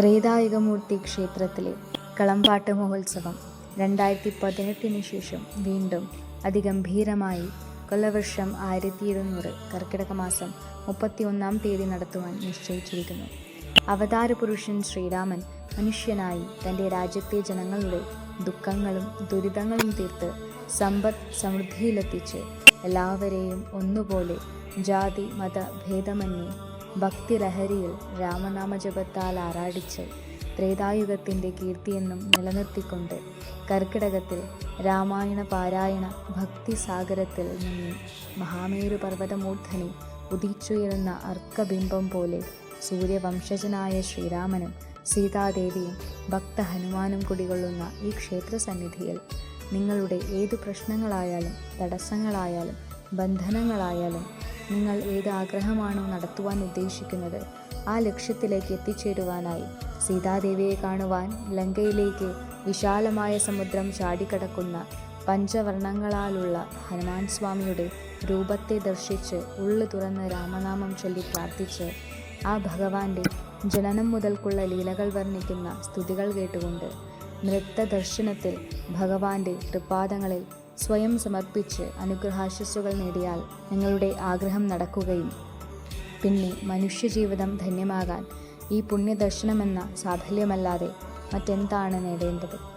ത്രേതായുഗമൂർത്തി ക്ഷേത്രത്തിലെ കളംപാട്ട് മഹോത്സവം രണ്ടായിരത്തി പതിനെട്ടിന് ശേഷം വീണ്ടും അതിഗംഭീരമായി കൊല്ലവർഷം ആയിരത്തി ഇരുന്നൂറ് കർക്കിടക മാസം മുപ്പത്തിയൊന്നാം തീയതി നടത്തുവാൻ നിശ്ചയിച്ചിരിക്കുന്നു. അവതാര പുരുഷൻ ശ്രീരാമൻ മനുഷ്യനായി തന്റെ രാജ്യത്തെ ജനങ്ങളുടെ ദുഃഖങ്ങളും ദുരിതങ്ങളും തീർത്ത് സമ്പദ് സമൃദ്ധിയിലെത്തിച്ച് എല്ലാവരെയും ഒന്നുപോലെ ജാതി മത ഭേദമന്യേ ഭക്തിലഹരിയിൽ രാമനാമജപത്താൽ ആറാടിച്ച് ത്രേതായുഗത്തിന്റെ കീർത്തിയെന്നും നിലനിർത്തിക്കൊണ്ട് കർക്കിടകത്തിൽ രാമായണ പാരായണ ഭക്തിസാഗരത്തിൽ നിന്ന് മഹാമേരു പർവതമൂർധനി ഉദിച്ചുയരുന്ന അർക്കബിംബം പോലെ സൂര്യവംശജനായ ശ്രീരാമനും സീതാദേവിയും ഭക്ത ഹനുമാനും കുടികൊള്ളുന്ന ഈ ക്ഷേത്രസന്നിധിയിൽ നിങ്ങളുടെ ഏതു പ്രശ്നങ്ങളായാലും തടസ്സങ്ങളായാലും ബന്ധനങ്ങളായാലും നിങ്ങൾ ഏത് ആഗ്രഹമാണോ നടത്തുവാൻ ഉദ്ദേശിക്കുന്നത് ആ ലക്ഷ്യത്തിലേക്ക് എത്തിച്ചേരുവാനായി. സീതാദേവിയെ കാണുവാൻ ലങ്കയിലേക്ക് വിശാലമായ സമുദ്രം ചാടിക്കടക്കുന്ന പഞ്ചവർണങ്ങളാലുള്ള ഹനുമാൻ സ്വാമിയുടെ രൂപത്തെ ദർശിച്ച് ഉള്ളു തുറന്ന് രാമനാമം ചൊല്ലി പ്രാർത്ഥിച്ച് ആ ഭഗവാന്റെ ജനനം മുതൽക്കുള്ള ലീലകൾ വർണിക്കുന്ന സ്തുതികൾ കേട്ടുകൊണ്ട് നൃത്ത ദർശനത്തിൽ ഭഗവാന്റെ തൃപ്പാദങ്ങളിൽ സ്വയം സമർപ്പിച്ച് അനുഗ്രഹാശസ്സുകൾ നേടിയാൽ നിങ്ങളുടെ ആഗ്രഹം നടക്കുകയും പിന്നെ മനുഷ്യജീവിതം ധന്യമാകാൻ ഈ പുണ്യദർശനമെന്ന സാഫല്യമല്ലാതെ മറ്റെന്താണ് നേടേണ്ടത്?